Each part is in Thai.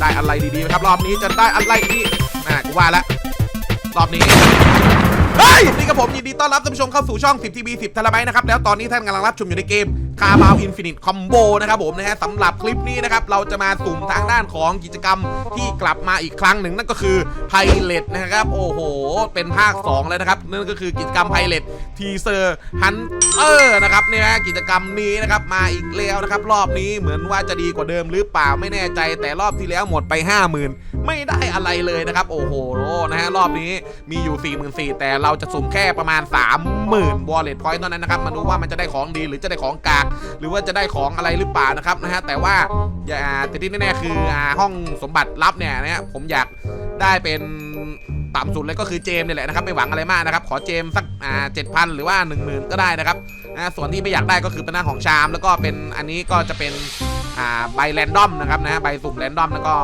ได้อะไรดีๆไหมครับ รอบนี้จะได้อะไรดีน่ะกูว่าแล้วรอบนี้เฮ้ยนี่กับผมยินดีต้อนรับท่านผู้ชมเข้าสู่ช่อง 10 TV 10ทราไบต์นะครับแล้วตอนนี้ท่านกำลังรับชมอยู่ในเกม คาบาวอินฟินิตคอมโบนะครับผมนะฮะสำหรับคลิปนี้นะครับเราจะมาสุ่มทางด้านของกิจกรรมที่กลับมาอีกครั้งหนึ่งนั่นก็คือไพเลตนะครับ โอ้โห เป็นภาค 2 แล้วนะครับ นั่นก็คือกิจกรรมไพเลตทีเซอร์ฮันเตอร์นะครับเนี่ยฮะกิจกรรมนี้นะครับมาอีกแล้วนะครับรอบนี้เหมือนว่าจะดีกว่าเดิมหรือเปล่าไม่แน่ใจแต่รอบที่แล้วหมดไป 50,000 ไม่ได้อะไรเลยนะครับ โอ้โหนะฮะรอบนี้มีอยู่44,000แต่เราจะสุ่มแค่ประมาณ 30,000 wallet point เท่านั้นนะครับมาดูว่ามันจะได้ของดีหรือจะได้ของกากหรือว่าจะได้ของอะไรหรือเปล่านะครับนะฮะแต่ว่าอย่าแต่ที่แน่ๆคืออ่าห้องสมบัติลับเนี่ยนะฮะผมอยากได้เป็นต่ำสุดเลยก็คือเจมส์เนี่ยแหละนะครับไม่หวังอะไรมากนะครับ ขอเจมส์สักอ่าเจ็ดพันหรือว่า 1 0,000 ก็ได้นะครับนะส่วนที่ไม่อยากได้ก็คือเป็นหน้าของชาม แล้วก็เป็นอันนี้ก็จะเป็นอ่าใบแรนดอมนะครับนะใบสุ่มแรนดอมแล้วก็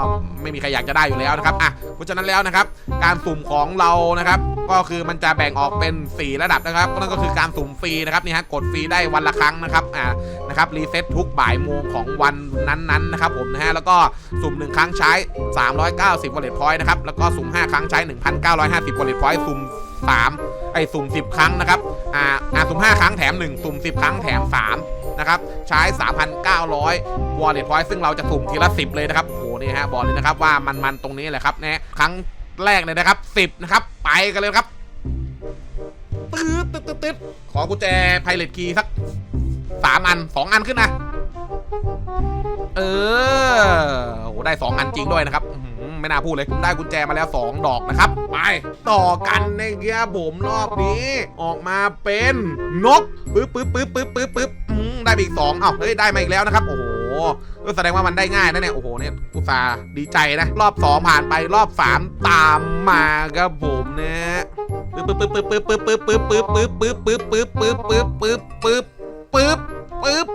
ไม่มีใครอยากจะได้อยู่แล้วนะครับอะเพราะฉะนั้นแล้วนะครับ การสุ่มของเรานะครับ ก็คือมันจะแบ่งออกเป็น 4 ระดับนะครับนั่นก็คือการสุ่มฟรีนะครับนี่ฮะกดฟรีได้วันละครั้งนะครับอ่านะครับรีเซ็ตทุกบ่ายโมงของวันนั้นๆนะครับผมนะฮะแล้วก็สุ่ม 1 ครั้งใช้ 390 wallet point นะครับแล้วก็สุ่ม 5 ครั้งใช้ 1,950 wallet point สุ่ม3ไอ้สุ่ม 10 ครั้งนะครับอ่าอ่าสุ่ม 5 ครั้งแถม 1 สุ่ม 10 ครั้งแถม 3 นะครับ ใช้ 3,900 wallet point ซึ่งเราจะสุ่มทีละ 10 เลยนะครับ โอ้โห นี่ฮะ บอกเลยนะครับว่ามัน ๆ ตรงนี้แหละครับนะครั้ง แรกเลยนะครับ10นะครับ ไปกันเลยครับตืดตืดตืดตืดขอกุญแจไพเรตคีย์สักสามอันสองอันขึ้นนะ เออโหได้สองอันจริงด้วยนะครับไม่น่าพูดเลยผมได้กุญแจมาแล้วสองดอกนะครับ ไปต่อกันในะครับผมรอบนี้ ออกมาเป็นนกปึ๊บปึ๊บปึ๊บปึ๊บปึ๊บปึ๊บได้ไปอีกสองเอ้าเฮ้ยได้มาอีกแล้วนะครับโอ้โห เออแสดงว่ามันได้ง่ายนะเนี่ย โอ้โห เนี่ยอุตส่าห์ดีใจนะ รอบสองผ่านไปรอบสามตามมาครับผมนะปึ๊บปึ๊บปึ๊บปึ๊บปึ๊บปึ๊บปึ๊บปึ๊บปึ๊บปึ๊บปึ๊บปึ๊บปึ๊บปึ๊บปึ๊บปึ๊บปึ๊บปึ๊บ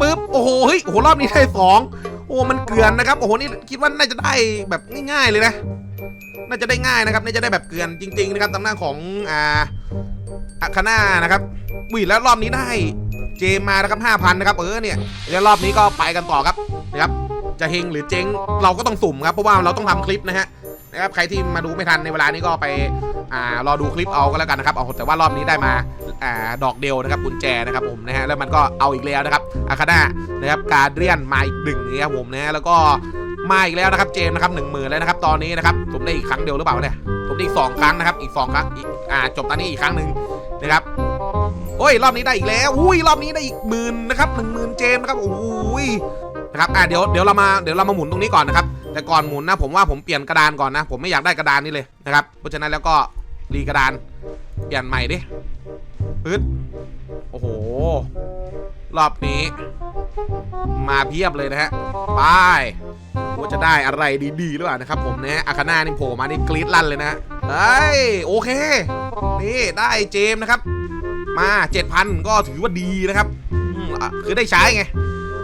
ปึ๊บโอ้โหเฮ้ยโอ้โหรอบนี้ได้สองโอ้มันเกลือนนะครับโอ้โหนี่คิดว่าน่าจะได้แบบง่ายๆเลยนะน่าจะได้ง่ายนะครับน่าจะได้แบบเกลือนจริง ๆ นะครับตำหน้าของอ่าอาคานานะครับวิ่แล้วรอบนี้ได้ เจมมานะครับ5,000นะครับเออเนี่ยแล้วรอบนี้ก็ไปกันต่อครับนะครับจะเฮงหรือเจ๊งเราก็ต้องสุ่มครับเพราะว่าเราต้องทำคลิปนะฮะนะครับใครที่มาดูไม่ทันในเวลานี้ก็ไปอ่ารอดูคลิปเอาก็แล้วกันนะครับเอาแต่ว่ารอบนี้ได้มาอ่าดอกเดียวนะครับกุญแจนะครับผมนะฮะแล้วมันก็เอาอีกแล้วนะครับอาคาน่านะครับการเรียนมาอีกหนึ่งนะครับผมนะ แล้วก็มาอีกแล้วนะครับเจมนะครับหนึ่งหมื่นแล้วนะครับตอนนี้นะครับผมได้อีกครั้งเดียวหรือเปล่าเนี่ยผมได้อีกสองครั้งนะครับอีกสองครั้งอีกอ่าจบตอนนี้อีกครั้งหนึ่งนะครับ โอ้ยรอบนี้ได้อีกแล้วอุ้ยรอบนี้ได้อีกหมื่นนะครับหนึ่งหมื่นเจมนะครับโอ้ยนะครับอ่าเดี๋ยวเดี๋ยวเรามาเดี๋ยวเรามาหมุนตรงนี้ก่อนนะครับแต่ก่อนหมุนนะผมว่าผมเปลี่ยนกระดานก่อนนะ ผมไม่อยากได้กระดานนี้เลยนะครับเพราะฉะนั้นแล้วก็รีกระดานเปลี่ยนใหม่ดิปึ๊ดโอ้โห รอบนี้ มาเพียบเลยนะฮะไปว่าจะได้อะไรดีๆหรือเปล่านะครับ ผมนะอาคาน่านี่โผล่มานี่กรี๊ดลั่นเลยนะเฮ้ยโอเค นี่ได้เจมนะครับ มา 7,000 ก็ถือว่าดีนะครับคือได้ใช้ไง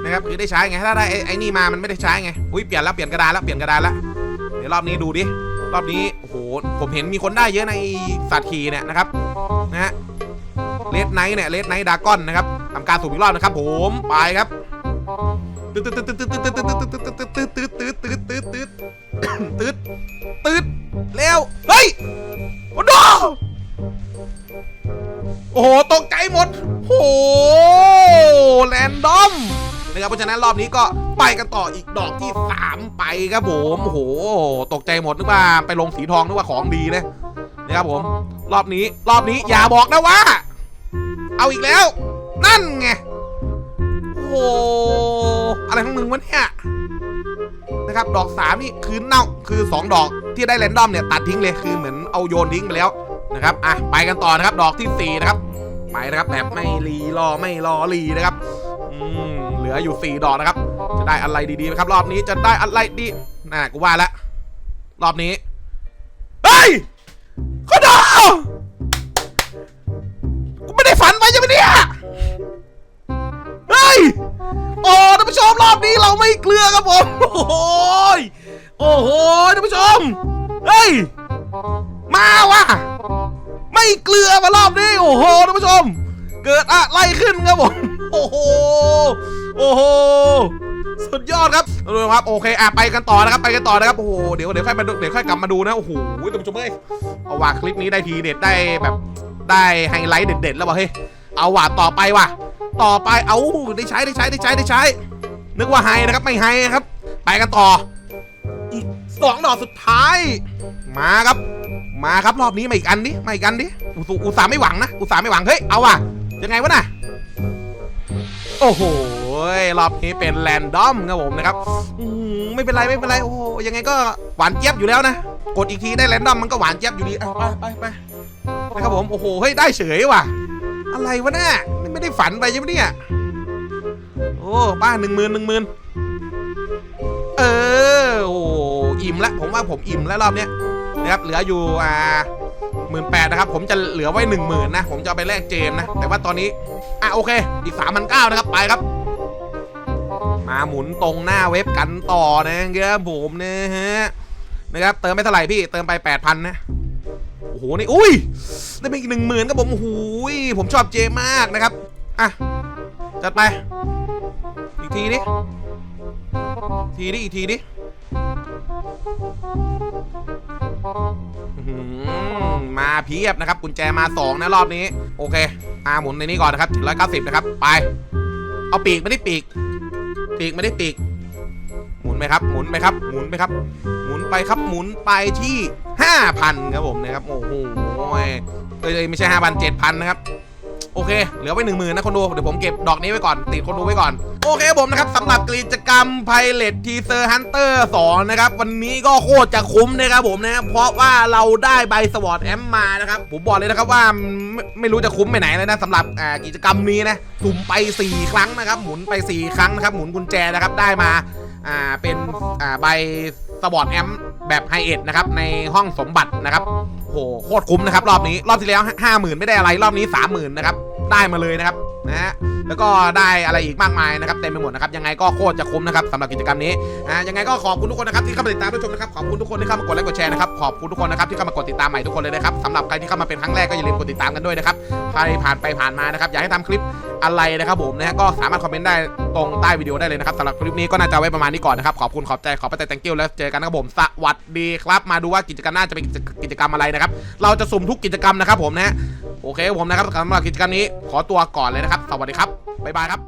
นะครับคือได้ใช้ไงถ้าได้ไอ้นี่มามันไม่ได้ใช้ไงอุ้ยเปลี่ยนแล้วเปลี่ยนกระดานแล้วเปลี่ยนกระดานแล้วเดี๋ยวรอบนี้ดูดิรอบนี้โอ้โหผมเห็นมีคนได้เยอะในสัตว์ขี่เนี่ยนะครับนะฮะเลดไนท์เนี่ยเลดไนท์ดากอนนะครับทำการสูบอีกรอบนะครับ ผมไปครับตืดตืดตืดตืดตืดตืดตืดตืดตืดตืดตืดตืดตืดตืดตืดตืดเร็วเฮ้ย โอ้โห ตกใจหมดโอ้โหแรนดอมนะครับเพราะฉะนั้นรอบนี้ก็ไปกันต่ออีกดอกที่ 3 ไปครับผมโอ้โห ตกใจหมดนึกว่าไปลงสีทองนึกว่าของดีนะนะครับผม รอบนี้รอบนี้อย่าบอกนะว่า เอาอีกแล้ว นั่นไงโอ้โหอะไรของมึงวะเนี่ยนะครับดอกสามนี่คือเน่าคือ 2 ดอกที่ได้แรนดอมเนี่ยตัดทิ้งเลยคือเหมือนเอาโยนทิ้งไปแล้วนะครับอะไปกันต่อนะครับดอกที่สี่นะครับ ไปนะครับแบบไม่รีรอไม่รอรีนะครับอืมเหลืออยู่ 4 ดอกนะครับ จะได้อะไรดีๆไหมครับ รอบนี้จะได้อะไรดีน่ะกูว่าล้วรอบนี้เฮ้ยก็ดอกูไม่ได้ฝันไปใช่ไหมเนี่ยเฮ้ยโอ้ท่านผู้ชมรอบนี้เราไม่เกลือครับผม โอ้โหโอ้โหท่านผู้ชมเฮ้ย มาวะ เกลือมารอบนี้โอ้โหท่านผู้ชม เกิดอะไรขึ้นครับผมโอ้โหโอ้โหสุดยอดครับท่านผู้ชมครับโอเคอะไปกันต่อนะครับไปกันต่อนะครับโอ้โหเดี๋ยวเดี๋ยวค่อยมาดูเดี๋ยวค่อยกลับมาดูนะโอ้โหท่านผู้ชมเอ้ยเอาว่าคลิปนี้ได้ทีเด็ดได้แบบได้ไฮไลท์เด็ดๆแล้วว่ะเฮ้ยเอาว่ะต่อไปว่ะ ต่อไปเอาได้ใช้ได้ใช้ได้ใช้ได้ใช้ นึกว่าไฮนะครับไม่ไฮนะครับ ไปกันต่ออีกสองดอกสุดท้ายมาครับ มาครับรอบนี้มาอีกอันดิมาอีกอันดิอุตส่อุตส่าห์ไม่หวังนะอุตส่าห์ไม่หวังเฮ้ยเอาว่ะยังไงวะน่ะโอ้โหรอบนี้เป็นแรนดอมครับผมนะครับไม่เป็นไรไม่เป็นไรโอ้ยังไงก็หวานเจี๊ยบอยู่แล้วนะกดอีกทีได้แรนดอมมันก็หวานเจี๊ยบอยู่ดีไปไปไปนะครับผมโอ้โหเฮ้ยได้เฉยว่ะ อะไรวะน่ะนี่ไม่ได้ฝันไปใช่ไหมเนี่ยโอ้ป้าหนึ่งหมื่นหนึ่งหมื่นเออโอ้อิ่มล้วผมว่าผมอิ่มแล้วรอบเนี้ย นะครับเหลืออยู่อ่าหมื่นแปดนะครับผมจะเหลือไว้หนึ่งหมื่นนะผมจะไปแลกเจมนะ แต่ว่าตอนนี้อะโอเค อีกสามพันเก้านะครับไปครับ มาหมุนตรงหน้าเว็บกันต่อนะครับผมนะฮะนะครับเติมไปเท่าไหร่พี่เติมไปแปดพันนะโอ้โหนี่อุ้ยได้ไปอีกหนึ่งหมื่นครับผมโอ้โหผมชอบเจมากนะครับอะจัดไป อีกทีนี้ทีดิอีกทีดิ มาเพียบนะครับกุญแจมาสองนะรอบนี้ โอเคอาหมุนในนี้ก่อนนะครับถึงร้อยเก้าสิบนะครับ ไป เอาปีกไม่ได้ปีก ปีกไม่ได้ปีก หมุนไปครับ หมุนไปครับ หมุนไปครับ หมุนไปครับ หมุนไปที่ห้าพันครับผมนะครับ โอ้โหเอ้ยไม่ใช่ห้าพันเจ็ดพันนะครับ โอเค เหลือไว้หนึ่งหมื่นนะคนดู เดี๋ยวผมเก็บดอกนี้ไว้ก่อน ติดคนดูไว้ก่อน โอเคผมนะครับสำหรับกิจกรรม Pilot Teaser Hunter 2 นะครับ วันนี้ก็โคตรจะคุ้มนะครับผมนะเพราะว่าเราได้ใบสวอตแอมมานะครับ ผมบอกเลยนะครับว่าไม่ไม่รู้จะคุ้มไปไหนเลยนะสำหรับกิจกรรมนี้นะสุ่มไป 4 ครั้งนะครับ หมุนไป 4 ครั้งนะครับ หมุนกุญแจนะครับได้มาอ่าเป็นอ่าใบสวอตแอมแบบไฮเอ็ดนะครับในห้องสมบัตินะครับโหโคตรคุ้มนะครับรอบนี้รอบที่แล้วห้าหมื่นไม่ได้อะไรรอบนี้สามหมื่นนะครับ ได้มาเลยนะครับ นะฮะแล้วก็ได้อะไรอีกมากมายนะครับเต็มไปหมดนะครับยังไงก็โคตรจะคุ้มนะครับสำหรับกิจกรรมนี้อ่ายังไงก็ขอบคุณทุกคนนะครับที่เข้ามาติดตามรับชมนะครับขอบคุณทุกคนที่เข้ามากดไลค์กดแชร์นะครับขอบคุณทุกคนนะครับที่เข้ามากดติดตามใหม่ทุกคนเลยนะครับสำหรับใครที่เข้ามาเป็นครั้งแรกก็อย่าลืมกดติดตามกันด้วยนะครับใครผ่านไปผ่านมานะครับอยากให้ทำคลิปอะไรนะครับผมนะฮะก็สามารถคอมเมนต์ได้ตรงใต้วิดีโอได้เลยนะครับสำหรับคลิปนี้ก็น่าจะไว้ประมาณนี้ก่อนนะครับขอบคุณขอบใจขอบพระใจ thank you แล้วเจอกันนะครับผมสวัสดีครับ มาดูว่ากิจกรรมหน้าจะเป็นกิจกรรมอะไรนะครับเราจะสุ่มทุกกิจกรรมนะครับผมนะฮะ โอเคผมนะครับสำหรับกิจกรรมนี้ขอตัวก่อนเลยนะครับ สวัสดีครับบ๊ายบายครับ